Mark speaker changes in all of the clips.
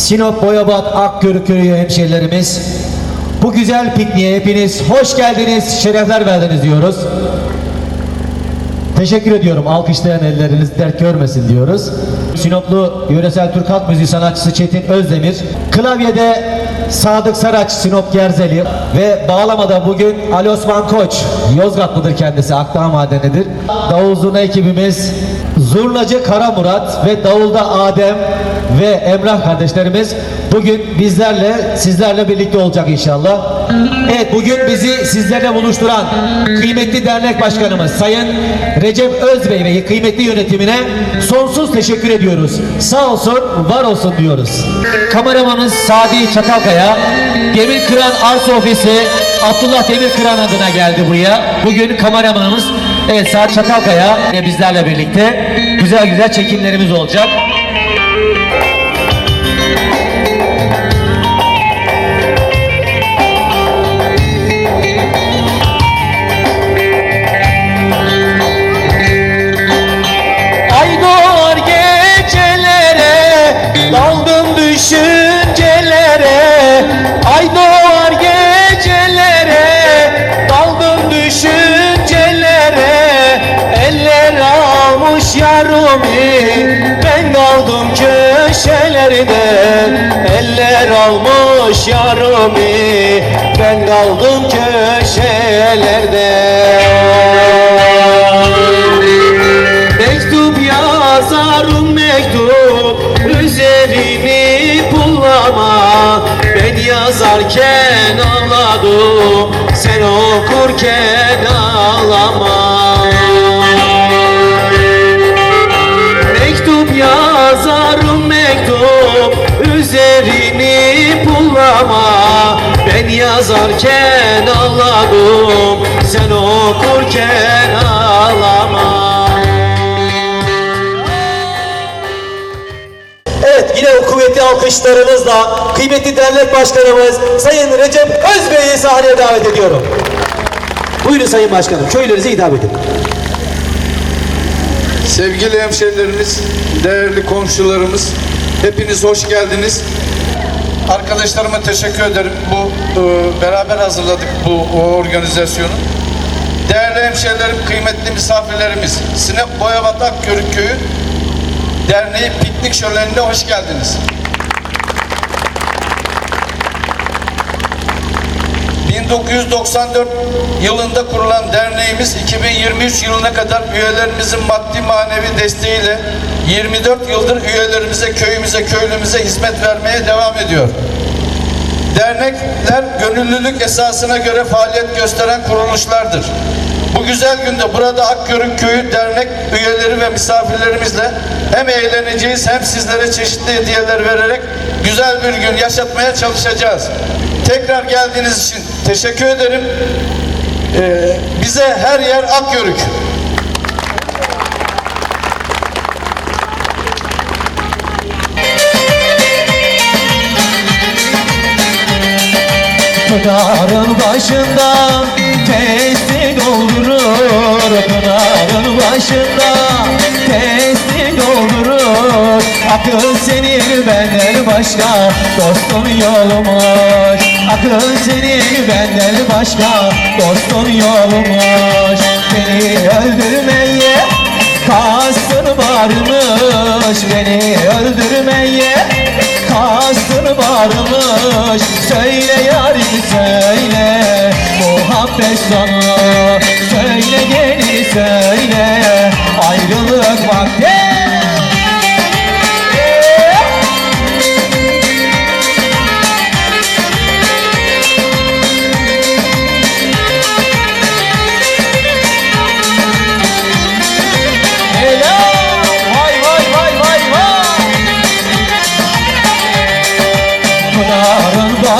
Speaker 1: Sinop, Boyabat, Akgörük köyü hemşehrilerimiz. Bu güzel pikniğe hepiniz hoş geldiniz, şerefler verdiniz diyoruz. Teşekkür ediyorum. Alkışlayan elleriniz dert görmesin diyoruz. Sinoplu yöresel Türk halk müziği sanatçısı Çetin Özdemir. Klavyede Sadık Saraç, Sinop Gerzeli ve bağlamada bugün Ali Osman Koç. Yozgatlıdır kendisi, Akdağ Madeni'dir. Davul zurna ekibimiz Zurnacı Kara Murat ve Davulda Adem ve Emrah kardeşlerimiz bugün bizlerle, sizlerle birlikte olacak inşallah. Evet bugün bizi sizlerle buluşturan kıymetli dernek başkanımız Sayın Recep Özbey ve kıymetli yönetimine sonsuz teşekkür ediyoruz. Sağ olsun, var olsun diyoruz. Kameramanımız Sadi Çatalkaya, Demir Kıran Arsa Ofisi Abdullah Demir Kıran adına geldi buraya. Bugün kameramanımız evet Sadi Çatalkaya bizlerle birlikte güzel güzel çekimlerimiz olacak. Yarımı Ben kaldım köşelerde Eller almış yarımı. Ben kaldım köşelerde Mektup yazarım mektup Üzerini pullama. Ben yazarken ağladım Sen okurken ağlama yazarken ağladım Sen okurken ağlama
Speaker 2: Evet yine o kuvvetli alkışlarınızla kıymetli dernek başkanımız Sayın Recep Özbey'i sahneye davet ediyorum. Buyurun Sayın Başkanım köylerinize hitap edin.
Speaker 3: Sevgili hemşehrilerimiz, değerli komşularımız, hepiniz hoş geldiniz. Arkadaşlarıma teşekkür ederim. Bu e, beraber hazırladık bu organizasyonu. Değerli hemşehrilerim, kıymetli misafirlerimiz, Sinop Boyabat Akkörük Köyü Derneği piknik şölenine hoş geldiniz. 1994 yılında kurulan derneğimiz 2023 yılına kadar üyelerimizin maddi manevi desteğiyle 24 yıldır üyelerimize, köyümüze, köylümüze hizmet vermeye devam ediyor. Dernekler gönüllülük esasına göre faaliyet gösteren kuruluşlardır. Bu güzel günde burada Akgörük Köyü dernek üyeleri ve misafirlerimizle hem eğleneceğiz hem sizlere çeşitli hediyeler vererek güzel bir gün yaşatmaya çalışacağız. Tekrar geldiğiniz için teşekkür ederim. Ee, bize her yer Akgörük.
Speaker 1: Pınarın başında doldurur Pınarın başında. Testi doldurur Akıl senin benden başka dostun yolmuş Akıl senin benden başka dostun yolmuş Beni öldürmeye kastın varmış. Beni öldürmeye kastın varmış. Söyle yarim söyle muhabbet sonu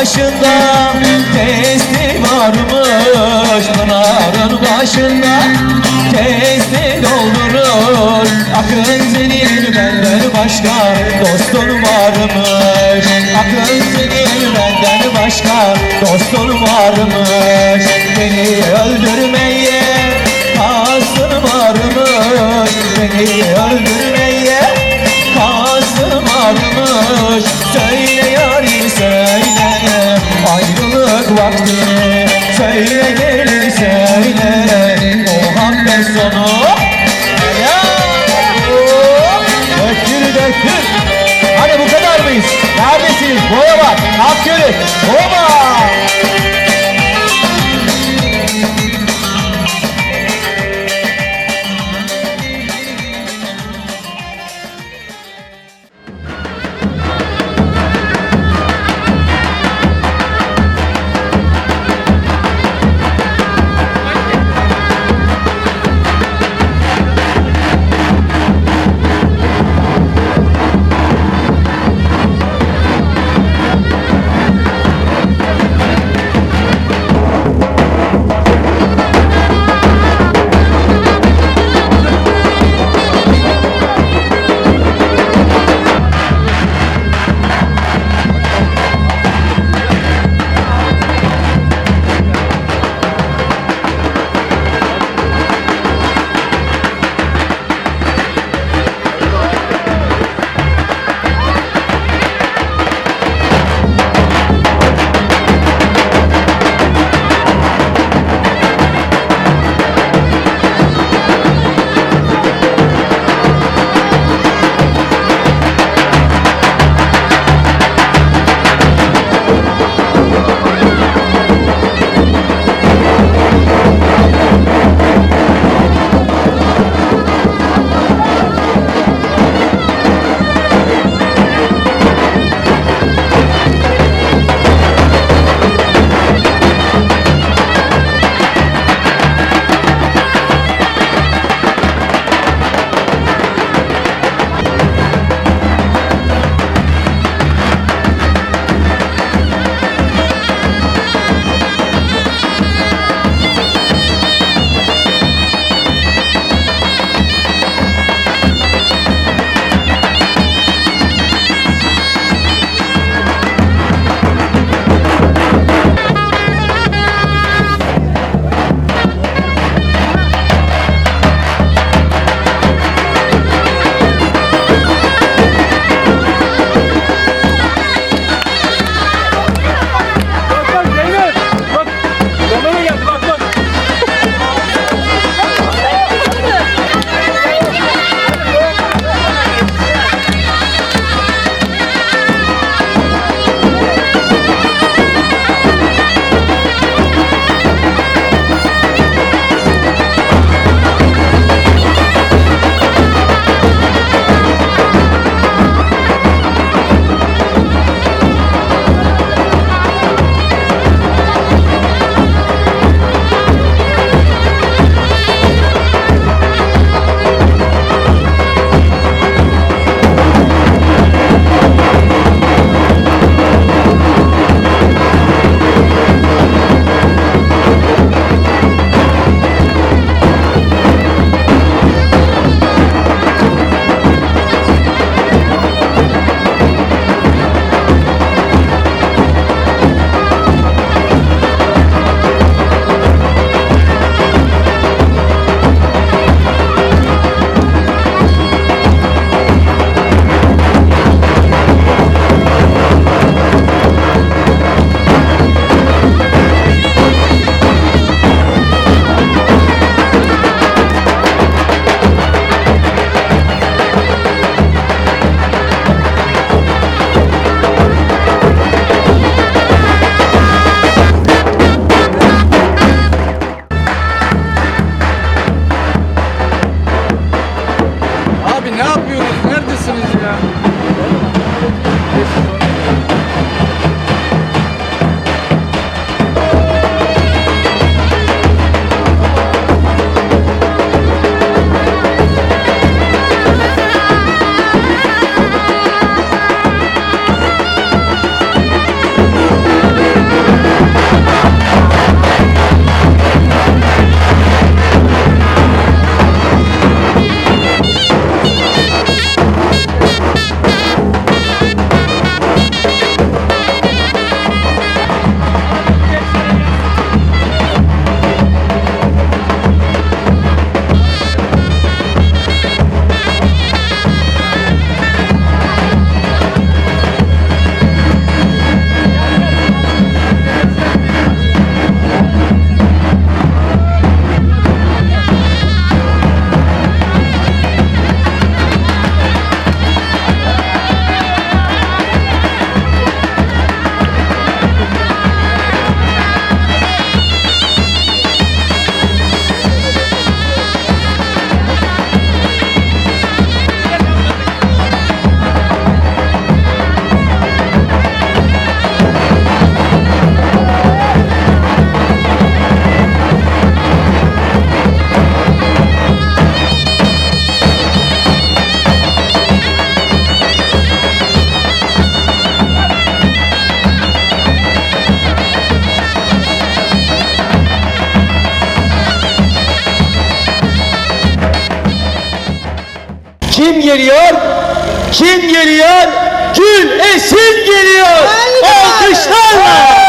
Speaker 1: başında testi varmış Pınarın başında. Testi doldurur Akın senin benden başka dostun varmış. Akın senin benden başka dostun varmış. Beni öldürmeye kastın varmış. Beni öldürmeye kastın varmış. Söyle
Speaker 4: vaktini gelin söyle Muhabbet sonu Dökül dökül bu kadar mıyız? Neredesiniz? Boya var. Kalk yürü. Boya var. Kim geliyor? Kim geliyor? Gül
Speaker 5: Esin geliyor. Alkışlarla.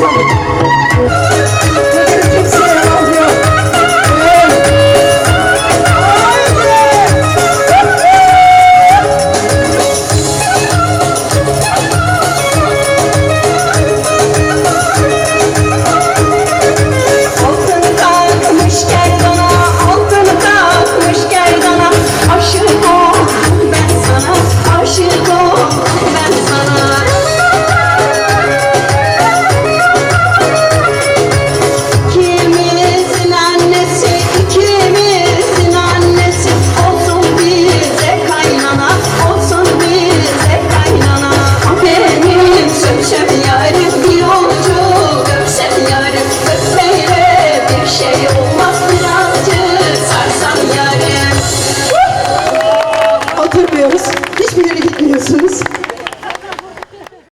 Speaker 5: Rubber.